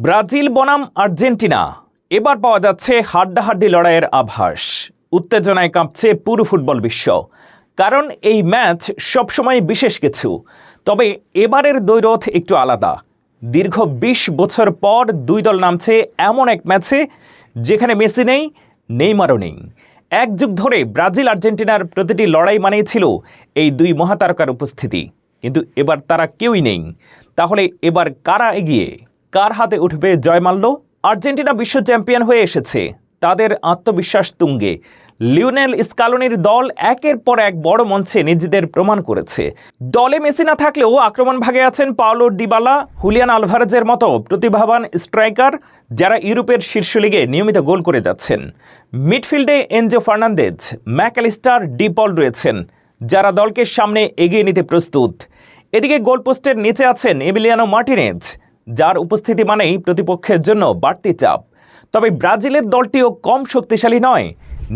Brazil, বনাম, Argentina. এবার পাওয়া যাচ্ছে হাড্ডাহাড্ডি লড়াইয়ের আভাস। উত্তেজনায় কাঁপছে পুরো ফুটবল বিশ্ব। কারণ এই ম্যাচ সবসময় বিশেষ কিছু। তবে এবারের দ্বৈরথ একটু আলাদা। দীর্ঘ বিশ বছর পর দুই দল নামছে এমন এক ম্যাচে যেখানে মেসি নেই, নেইমারও নেই। এক যুগ ধরে ব্রাজিল, আর্জেন্টিনার প্রতিটি লড়াই মানেই ছিল এই দুই মহাতারকার উপস্থিতি। কিন্তু এবার তারা কেউই নেই। তাহলে এবার কারা এগিয়ে? কার হাতে উঠবে জয়মাল্য আর্জেন্টিনা বিশ্ব চ্যাম্পিয়ন হয়ে এসেছে। তাদের আত্মবিশ্বাস তুঙ্গে। লিওনেল স্কালোনির দল একের পর এক বড় মঞ্চে নিজেদের প্রমাণ করেছে। দলে মেসি না থাকলেও আক্রমণ ভাগে আছেন পাওলো ডিবালা, হুলিয়ান আলভারেজের মতো প্রতিভাবান স্ট্রাইকার যারা ইউরোপের শীর্ষ লিগে নিয়মিত গোল করে যাচ্ছেন। মিডফিল্ডে Enzo Fernandez, Mac Allister De Paul রয়েছেন, যারা দলকে সামনে এগিয়ে নিতে প্রস্তুত। এদিকে গোলপোস্টের নিচে আছেন এমিলিয়ানো মার্টিনেজ যার উপস্থিতি মানেই প্রতিপক্ষের জন্য বাড়তি চাপ। তবে ব্রাজিলের দলটিও কম শক্তিশালী নয়।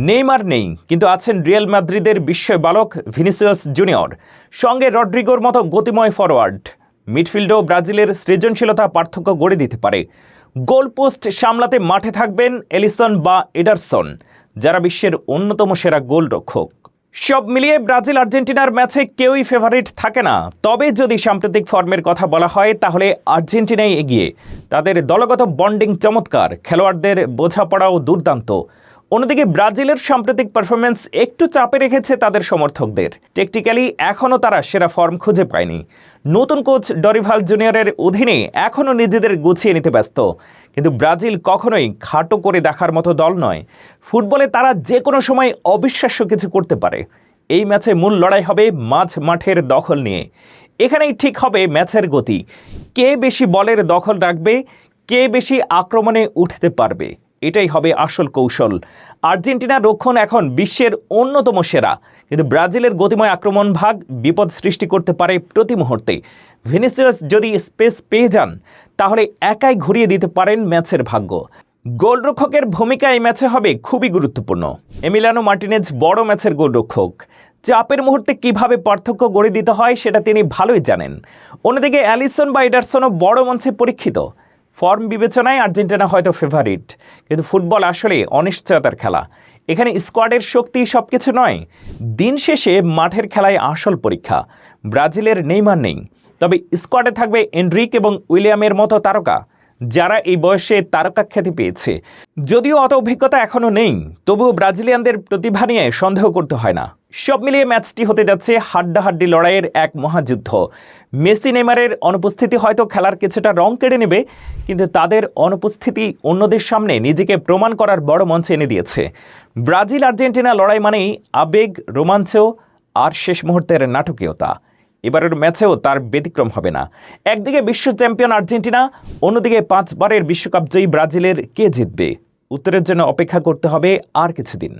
নেইমার নেই, কিন্তু আছেন রিয়াল মাদ্রিদের বিস্ময় বালক ভিনিসিয়াস জুনিয়র। সঙ্গে রড্রিগোর মতো গতিময় ফরওয়ার্ড মিডফিল্ডেও ব্রাজিলের সৃজনশীলতা পার্থক্য গড়ে দিতে পারে। গোলপোস্ট সামলাতে মাঠে থাকবেন এলিসন বা এডারসন, যারা বিশ্বের অন্যতম সেরা গোলরক্ষক। সব মিলিয়ে ব্রাজিল আর্জেন্টিনার ম্যাচে কেউই ফেভারিট থাকে না। তবে যদি সাম্প্রতিক ফর্মের কথা বলা হয়, তাহলে আর্জেন্টিনাই এগিয়ে। তাদের দলগত বন্ডিং চমৎকার, খেলোয়াড়দের বোঝাপড়াও দুর্দান্ত। অন্যদিকে ব্রাজিলের সাম্প্রতিক পারফরমেন্স একটু চাপে রেখেছে তাদের সমর্থকদের। টেকটিক্যালি এখনও তারা সেরা ফর্ম খুঁজে পায়নি। নতুন কোচ ডরিভাল জুনিয়রের অধীনে এখনও নিজেদের গুছিয়ে নিতে ব্যস্ত। কিন্তু ব্রাজিল কখনোই খাটো করে দেখার মতো দল নয়। ফুটবলে তারা যে কোনো সময় অবিশ্বাস্য কিছু করতে পারে। এই ম্যাচে মূল লড়াই হবে মাঝ মাঠের দখল নিয়ে। এখানেই ঠিক হবে ম্যাচের গতি। কে বেশি বলের দখল রাখবে, কে বেশি আক্রমণে উঠতে পারবে? এটাই হবে আসল কৌশল। আর্জেন্টিনার রক্ষণ এখন বিশ্বের অন্যতম সেরা। কিন্তু ব্রাজিলের গতিময় আক্রমণ ভাগ বিপদ সৃষ্টি করতে পারে প্রতি মুহূর্তে। ভিনিসিয়াস যদি স্পেস পেয়ে যান, তাহলে একাই ঘুরিয়ে দিতে পারেন ম্যাচের ভাগ্য। গোলরক্ষকের ভূমিকা এই ম্যাচে হবে খুবই গুরুত্বপূর্ণ। এমিলানো মার্টিনেজ বড় ম্যাচের গোলরক্ষক। চাপের মুহূর্তে কীভাবে পার্থক্য গড়ে দিতে হয়, সেটা তিনি ভালোই জানেন। অন্যদিকে অ্যালিসন বা এডারসনও বড় মঞ্চে পরীক্ষিত। ফর্ম বিবেচনায় আর্জেন্টিনা হয়তো ফেভারিট কিন্তু ফুটবল আসলে অনিশ্চয়তার খেলা। এখানে স্কোয়াডের শক্তি সব কিছু নয়। দিন শেষে মাঠের খেলায় আসল পরীক্ষা। ব্রাজিলের নেইমার নেই। তবে স্কোয়াডে থাকবে এন্ড্রিক এবং উইলিয়ামের মতো তারকা, যারা এই বয়সে তারকা খ্যাতি পেয়েছে। যদিও অত অভিজ্ঞতা এখনও নেই, তবুও ব্রাজিলিয়ানদের প্রতিভা নিয়ে সন্দেহ করতে হয় না। সব মিলিয়ে ম্যাচটি হতে যাচ্ছে হাড্ডাহাড্ডি লড়াইয়ের এক মহাযুদ্ধ। মেসি নেমারের অনুপস্থিতি হয়তো খেলার কিছুটা রং কেড়ে নেবে, কিন্তু তাদের অনুপস্থিতি অন্যদের সামনে নিজেকে প্রমাণ করার বড় মঞ্চে এনে দিয়েছে। ব্রাজিল, আর্জেন্টিনা লড়াই মানেই আবেগ রোমাঞ্চ আর শেষ মুহূর্তের নাটকীয়তা। এবারের ম্যাচেও তার ব্যতিক্রম হবে না। একদিকে বিশ্ব চ্যাম্পিয়ন আর্জেন্টিনা, অন্যদিকে পাঁচবারের বিশ্বকাপ জয়ী ব্রাজিলের কে জিতবে? উত্তরের জন্য অপেক্ষা করতে হবে আর কিছুদিন।